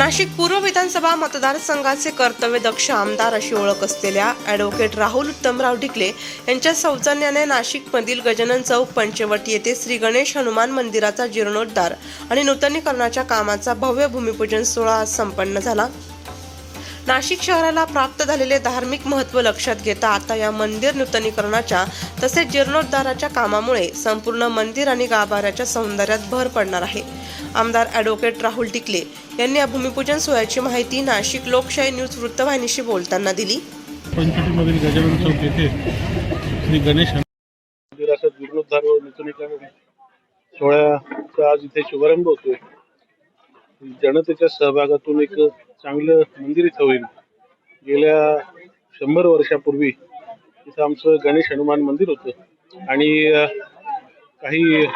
नाशिक पूर्व विधानसभा मतदारसंघाचे कर्तव्य दक्ष आमदार अशी ओळख असलेल्या ॲडव्होकेट राहुल उत्तमराव ढिकले यांच्या सौजन्याने नाशिकमधील गजानन चौक पंचवटी येथे श्री गणेश हनुमान मंदिराचा जीर्णोद्धार आणि नूतनीकरणाच्या कामाचा भव्य भूमिपूजन सोहळा आज संपन्न झाला. नाशिक शहराला प्राप्त झालेले धार्मिक महत्त्व लक्षात घेता आता या मंदिर नूतनीकरणाच्या तसेच जीर्णोद्धाराच्या कामामुळे संपूर्ण मंदिर आणि गाभाऱ्याच्या सौंदर्यात भर पडणार आहे. आमदार ॲडव्होकेट राहुल टिकले यांनी या भूमिपूजन सोहळ्याची माहिती नाशिक लोकशाही न्यूज वृत्तवाहिनीशी बोलताना दिली. पंचवटीमधील गजानन चौक येथे श्री गणेश मंदिराचा जीर्णोद्धार व नूतनीकरण सोहळ्याचा आज इथे शुभारंभ होतोय. जनतेच्या सहभागातून एक चांगलं मंदिर इथं होईल. गेल्या शंभर वर्षापूर्वी इथं आमचं गणेश हनुमान मंदिर होतं. आणि काही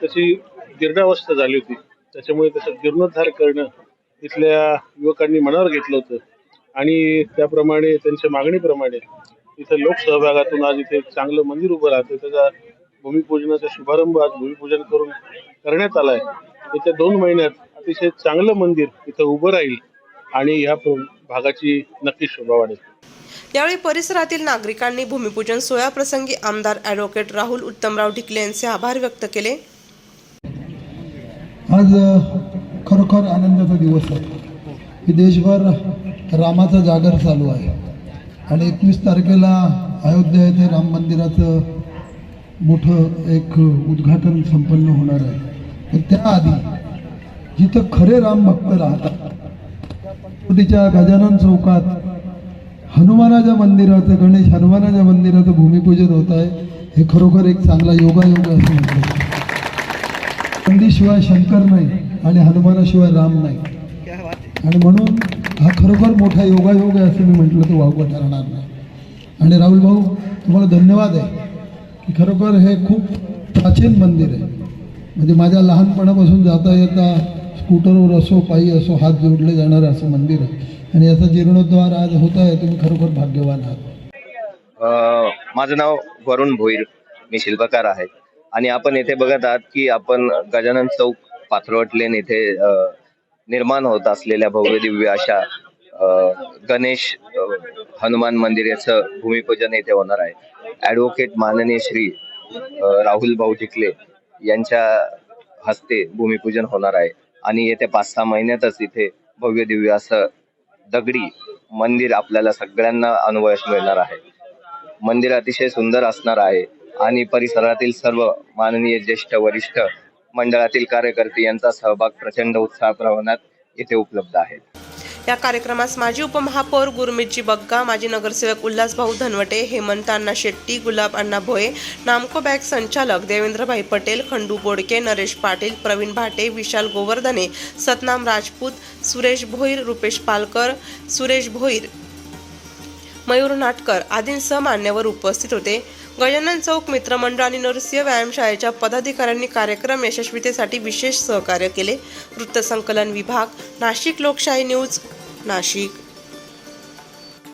त्याची जीर्णावस्था झाली होती. त्याच्यामुळे त्याचा जीर्णोद्धार करणं इथल्या युवकांनी मनावर घेतलं होतं. आणि त्याप्रमाणे त्यांच्या मागणीप्रमाणे इथं लोकसहभागातून आज इथे चांगलं मंदिर उभं राहतं. त्याचा भूमिपूजनाचा शुभारंभ आज भूमिपूजन करून करण्यात आला आहे येत्या दोन महिन्यात अतिशय चांगलं मंदिर इथं उभं राहील आणि ह्या प्र- भागाची नक्कीच शोभा वाढेल. यावेळी परिसरातील नागरिकांनी भूमिपूजन सोहळ्याप्रसंगी आमदार ॲडव्होकेट राहुल उत्तमराव ढिकले यांचे आभार व्यक्त केले. आज खरोखर आनंदाचा दिवस आहे. देशभर रामाचा जागर चालू आहे. आणि एकवीस तारखेला अयोध्या येथे राम मंदिराचं मोठं एक उद्घाटन संपन्न होणार आहे. पण त्याआधी जिथं खरे राम भक्त राहतात. तिच्या गजानन चौकात हनुमानाच्या मंदिराचं गणेश हनुमानाच्या मंदिराचं भूमिपूजन होत आहे. हे खरोखर एक चांगला योगायोग असं म्हटलं नंदीशिवाय शंकर नाही आणि हनुमानाशिवाय राम नाही. आणि म्हणून हा खरोखर मोठा योगायोग आहे असं मी म्हटलं तर वावगं ठरणार नाही. आणि राहुल भाऊ तुम्हाला धन्यवाद आहे की खरोखर हे खूप प्राचीन मंदिर आहे. म्हणजे माझ्या लहानपणापासून जाता येता स्कूटरवर असो पायी असो हात जोडले जाणारं असं मंदिर आहे. आणि याचा जीर्णोद्धार आज होत आहे तुम्ही खरोखर भाग्यवान आहात. माझं नाव वरुण भोईर. मी शिल्पकार आहे. आणि आपण येथे बघत आहात की आपण गजानन चौक पाथरवट लेन येथे निर्माण होत असलेल्या भव्य दिव्य अशा गणेश हनुमान मंदिर याचं भूमिपूजन येथे होणार आहे. ॲडव्होकेट माननीय श्री राहुल भाऊ ढिकले यांच्या हस्ते भूमिपूजन होणार आहे. आणि येत्या पाच सहा महिन्यातच इथे भव्य दिव्य असं दगडी मंदिर आपल्याला सगळ्यांना अनुभवास मिळणार आहे. मंदिर अतिशय सुंदर असणार आहे आणि परिसरातील सर्व माननीय ज्येष्ठ वरिष्ठ मंडळातील कार्यकर्ते यांचा सहभाग प्रचंड उत्साह प्रमाणात इथे उपलब्ध आहे या कार्यक्रमास माजी उपमहापौर गुरमीतजी बग्गा माजी नगरसेवक उल्हासभाऊ धनवटे हेमंत अण्णा शेट्टी गुलाब अण्णा भोये नामको बँक संचालक देवेंद्रभाई पटेल खंडू बोडके नरेश पाटील प्रवीण भाटे विशाल गोवर्धने सतनाम राजपूत सुरेश भोईर रुपेश पालकर सुरेश भोईर मयूर नाटकर आदींसह मान्यवर उपस्थित होते. गजानन चौक मित्रमंडळ आणि नरसिंह व्यायामशाळेच्या पदाधिकाऱ्यांनी कार्यक्रम यशस्वीतेसाठी विशेष सहकार्य केले. वृत्तसंकलन विभाग नाशिक लोकशाही न्यूज नाशिक.